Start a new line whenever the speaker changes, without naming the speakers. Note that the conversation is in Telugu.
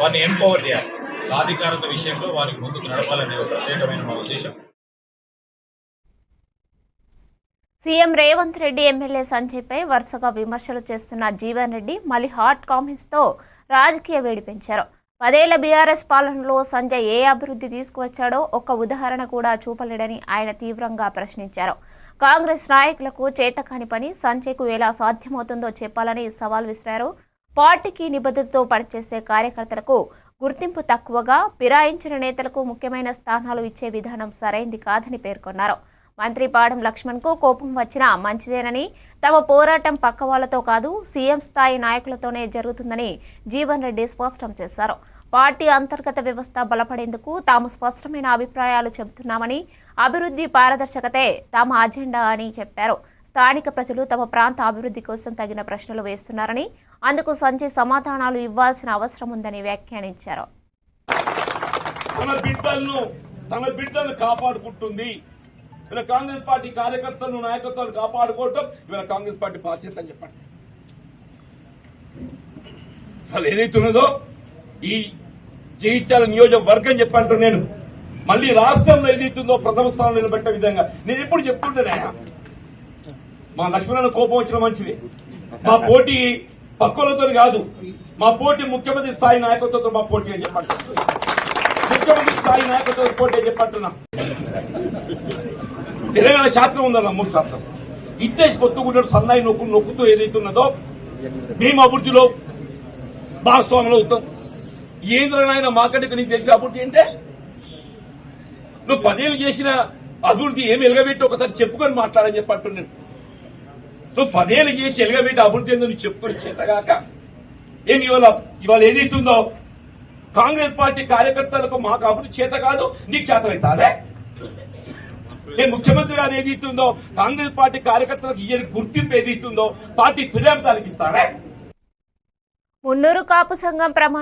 వారిని ఎంపవర్ చేయాలి సాధికారత విషయంలో వారికి ముందుకు నడపాలనే ఒక ప్రత్యేకమైన మా ఉద్దేశం.
సీఎం రేవంత్ రెడ్డి ఎమ్మెల్యే సంజయ్పై వరుసగా విమర్శలు చేస్తున్న జీవన్ రెడ్డి మళ్ళీ హాట్ కామెంట్స్తో రాజకీయ వేడి పెంచారు. పదేళ్ళ బీఆర్ఎస్ పాలనలో సంజయ్ ఏ అభివృద్ధి తీసుకువచ్చాడో ఒక్క ఉదాహరణ కూడా చూపలేడని ఆయన తీవ్రంగా ప్రశ్నించారు. కాంగ్రెస్ నాయకులకు చేతకాని పని సంజయ్కు ఎలా సాధ్యమవుతుందో చెప్పాలని సవాల్ విసిరారు పార్టీకి నిబద్ధతతో పనిచేసే కార్యకర్తలకు గుర్తింపు తక్కువగా ఫిరాయించిన నేతలకు ముఖ్యమైన స్థానాలు ఇచ్చే విధానం సరైంది కాదని పేర్కొన్నారు. మంత్రి పాడం లక్ష్మణ్కు కోపం వచ్చినా మంచిదేనని తమ పోరాటం పక్క వాళ్ళతో కాదు సీఎం స్థాయి నాయకులతోనే జరుగుతుందని జీవన్ రెడ్డి స్పష్టం చేశారు. పార్టీ అంతర్గత వ్యవస్థ బలపడేందుకు తాము స్పష్టమైన అభిప్రాయాలు చెబుతున్నామని అభివృద్ధి పారదర్శకతే తమ అజెండా అని చెప్పారు. స్థానిక ప్రజలు తమ ప్రాంత అభివృద్ధి కోసం తగిన ప్రశ్నలు వేస్తున్నారని అందుకు సంజయ్ సమాధానాలు ఇవ్వాల్సిన అవసరం ఉందని వ్యాఖ్యానించారు.
తన బిడ్డలను తన బిడ్డలను కాపాడుకుంటుంది. ఇలా కాంగ్రెస్ పార్టీ కార్యకర్తలను నాయకత్వాన్ని కాపాడుకోవటం ఇవాళ కాంగ్రెస్ పార్టీ బాధ్యత అని చెప్పండి. వాళ్ళు ఏదైతున్నదో ఈ జయించాల నియోజకవర్గం చెప్పంటారు నేను. మళ్ళీ రాష్ట్రంలో ఏదైతుందో ప్రథమ స్థానంలో నిలబెట్టే విధంగా. నేను ఎప్పుడు చెప్తుంటేనే మా లక్ష్మణ కోపం వచ్చిన మంచిది మా పోటీ పక్కులతో కాదు. మా పోటీ ముఖ్యమంత్రి స్థాయి నాయకత్వంతో మా పోటీ అని చెప్పండి ముఖ్యమంత్రి స్థాయి నాయకత్వం పోటీ అని చెప్పంటున్నా. తెలంగాణ శాస్త్రం ఉందన్న మూడు శాస్త్రం. ఇట్టే కొత్తగూడెడు సన్నాయి నొక్కు నొక్కుతూ ఏదైతున్నదో మేము అభివృద్ధిలో భాగస్వాములు అవుతాం. ఏంద్రనాయన మాకంటే నీకు తెలిసిన అభివృద్ధి ఏంటే? నువ్వు పదేవి చేసిన అభివృద్ధి ఏమి ఎలగబెట్టి ఒకసారి చెప్పుకొని మాట్లాడని చెప్పంటున్నాను నువ్వు పదేళ్ళు చేసి ఎలగబెట్టి అభివృద్ధి ఏందో నువ్వు చెప్పుకొని చేతగాక. ఏమి ఇవాళ ఇవాళ ఏదైతుందో కాంగ్రెస్ పార్టీ కార్యకర్తలకు మాకు అభివృద్ధి చేత కాదు నీకు చేతనైతాదే నేను ముఖ్యమంత్రి గారు ఇస్తుందో కాంగ్రెస్ పార్టీ కార్యకర్తలకు ఇయ్యని గుర్తింపు ఇస్తుందో? పార్టీ ఫిర్యాదు ఇస్తాడే
మున్నూరు కాపు సంఘం ప్రమాణ